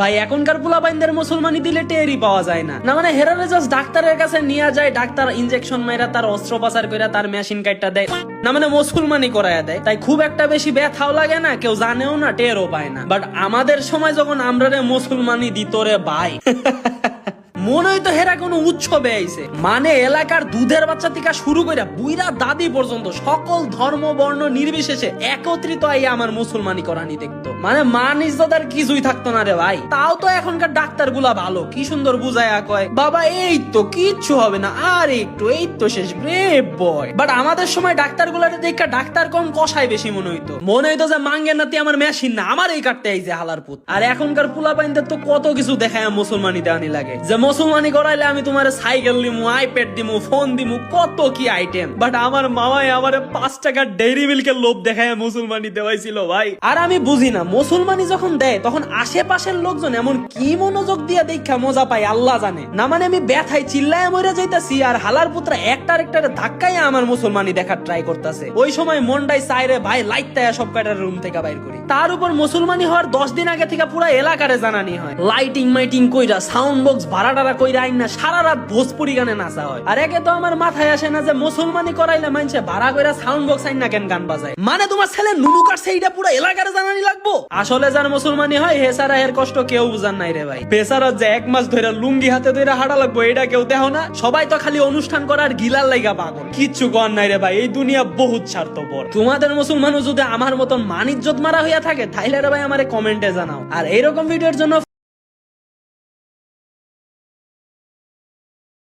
ভাই, এখনকার পোলাপাইনদের মুসলমানি দিলে টেরই পাওয়া যায় না। না মানে হেরারে জাস্ট ডাক্তারের কাছে নিয়ে যায়, ডাক্তার ইনজেকশন মাইরা তার অস্ত্রোপচার করে তার মেশিন কাটটা দেয়। না মানে মুসলমানি করায়া দেয়। তাই খুব একটা বেশি ব্যথাও লাগে না, কেউ জানেও না, টেরও পায় না। বাট আমাদের সময় যখন আমরা মুসলমানি দিত রে ভাই। মনে হইতো হেরা কোনো উৎসবে আইছে। মানে এলাকার দুধের বাচ্চা থেকে শুরু করে বুইরা দাদি পর্যন্ত সকল ধর্ম, বর্ণ, নির্বিশেষে একত্রিত আইয়া আমার মুসলমানি করানি দেখতো। মানে মান ইজ্জতার কিছুই থাকতো না রে ভাই। তাও তো এখনকার ডাক্তারগুলা ভালো। কি সুন্দর বুঝায়া কয়, বাবা, এই তো কিচ্ছু হবে না। আর একটু, এই তো শেষ ব্রেভ বয় বাট আমাদের সময় ডাক্তার গুলারে দেখা ডাক্তার কম কষাই বেশি মনে হইতো। মনে হইতো যে মাঙ্গের নাতি আমার মেশিন না আমার এই কাটতে আইছে হালার পুত। আর এখনকার পোলা পাইনদের তো কত কিছু দেখায় মুসলমানি দেওয়ানি লাগে। যে মুসলমানি করাইলে আমি তোমার সাইকেল দিমু আইপ্যাড দিমু ফোন দিমু, কত কি আইটেম বাট আমার মামাই আমার পাঁচ টাকার ডেইরি মিল্কের লোভ দেখায় মুসলমানি দেওয়াইছিল ভাই। আর আমি বুঝি না, মুসলমানি যখন দেয়, তখন আশেপাশের লোকজন এমন কি মনোযোগ দিয়া দেখা মজা পায়, আল্লাহ জানে। না মানে আমি ব্যথায় চিল্লায় মরে যাইতাছি, আর হালার পুত্র একটার একটার ধাক্কায় আমার মুসলমানি দেখার ট্রাই করতেছে। ওই সময় মন্ডাই সাইরে ভাই লাইটটায় সব কয়টার রুম থেকে বাইর করি। তার উপর মুসলমানি হওয়ার দশ দিন আগে থেকে পুরো এলাকারে জানানি হয়। লাইটিং মাইটিং কইরা সাউন্ড বক্স ভাড়া টাড়া কইরা না, সারা রাত ভোজপুরি গানে নাচা হয়। আর একে তো আমার মাথায় আসে না যে মুসলমানি করাইলে ভাড়া কইরা সাউন্ড বক্স আইন না কেন গান বাজায়। মানে তোমার ছেলে নুনু কাটছে, এইটা পুরো জানানি লাগবো? আসলে যার মুসলমানি হয়, হে সারা এর কষ্ট কেউ বুঝান নাই রে ভাই। যে এক মাস ধরে লুঙ্গি হাতে ধরে হাঁটা লাগবো এটা কেউ দেহ না। সবাই তো খালি অনুষ্ঠান করার গিলার লাইগা পাগল। কিচ্ছু কর নাই রে ভাই, এই দুনিয়া বহুত স্বার্থপর। তোমাদের মুসলমানও যদি আমার মতন মানিজ্জত মারা হইয়া থাকে, তাইলে রে ভাই আমারে কমেন্টে জানাও। আর এইরকম ভিডিওর জন্য